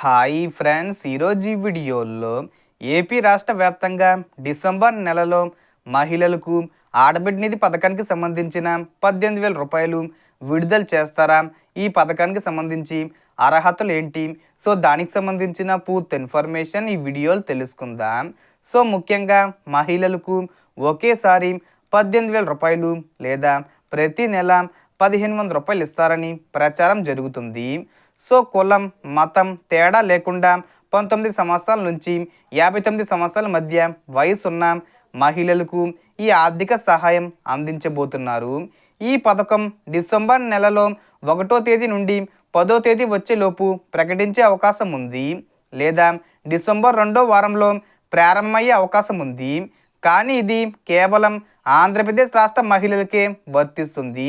Hi friends ఈరోజు ఈ వీడియోలో ఏపీ రాష్ట్ర వ్యాప్తంగా డిసెంబర్ నెలలో మహిళలకు ఆడబిడ్డ నిధి పథకానికి సంబంధించిన పద్దెనిమిది వేల రూపాయలు విడుదల చేస్తారా? ఈ పథకానికి సంబంధించి అర్హతలు ఏంటి? సో దానికి సంబంధించిన పూర్తి ఇన్ఫర్మేషన్ ఈ వీడియోలో తెలుసుకుందాం. సో ముఖ్యంగా మహిళలకు ఒకేసారి పద్దెనిమిది వేల రూపాయలు లేదా ప్రతి నెల పదిహేను వందల రూపాయలు ఇస్తారని ప్రచారం జరుగుతుంది. సో కులం మతం తేడా లేకుండా పంతొమ్మిది సంవత్సరాల నుంచి యాభై తొమ్మిది సంవత్సరాల మధ్య వయసు ఉన్న మహిళలకు ఈ ఆర్థిక సహాయం అందించబోతున్నారు. ఈ పథకం డిసెంబర్ నెలలో ఒకటో తేదీ నుండి పదో తేదీ వచ్చేలోపు ప్రకటించే అవకాశం ఉంది. లేదా డిసెంబర్ రెండో వారంలో ప్రారంభమయ్యే అవకాశం ఉంది. కానీ ఇది కేవలం ఆంధ్రప్రదేశ్ రాష్ట్ర మహిళలకే వర్తిస్తుంది.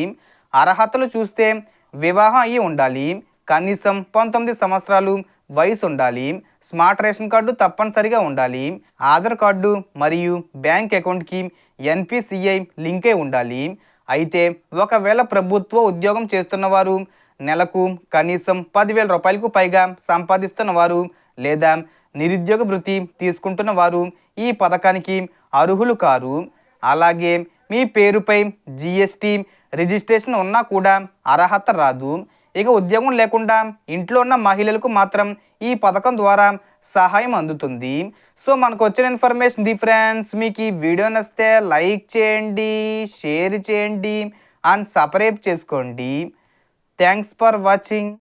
అర్హతలు చూస్తే వివాహం అయ్యి ఉండాలి. కనీసం పంతొమ్మిది సంవత్సరాలు వయసు ఉండాలి. స్మార్ట్ రేషన్ కార్డు తప్పనిసరిగా ఉండాలి. ఆధార్ కార్డు మరియు బ్యాంక్ అకౌంట్కి ఎన్పిసిఐ లింకే ఉండాలి. అయితే ఒకవేళ ప్రభుత్వ ఉద్యోగం చేస్తున్నవారు నెలకు కనీసం పదివేల రూపాయలకు పైగా సంపాదిస్తున్న వారు లేదా నిరుద్యోగ భృతి తీసుకుంటున్న వారు ఈ పథకానికి అర్హులు కారు. అలాగే మీ పేరుపై జిఎస్టి రిజిస్ట్రేషన్ ఉన్నా కూడా అర్హత రాదు. ఇక ఉద్యోగం లేకుండా ఇంట్లో ఉన్న మహిళలకు మాత్రం ఈ పథకం ద్వారా సహాయం అందుతుంది. సో మనకు వచ్చిన ఇన్ఫర్మేషన్ ది ఫ్రెండ్స్ మీకు ఈ వీడియో నచ్చితే లైక్ చేయండి షేర్ చేయండి అండ్ సపరేట్ చేసుకోండి. Thanks for watching.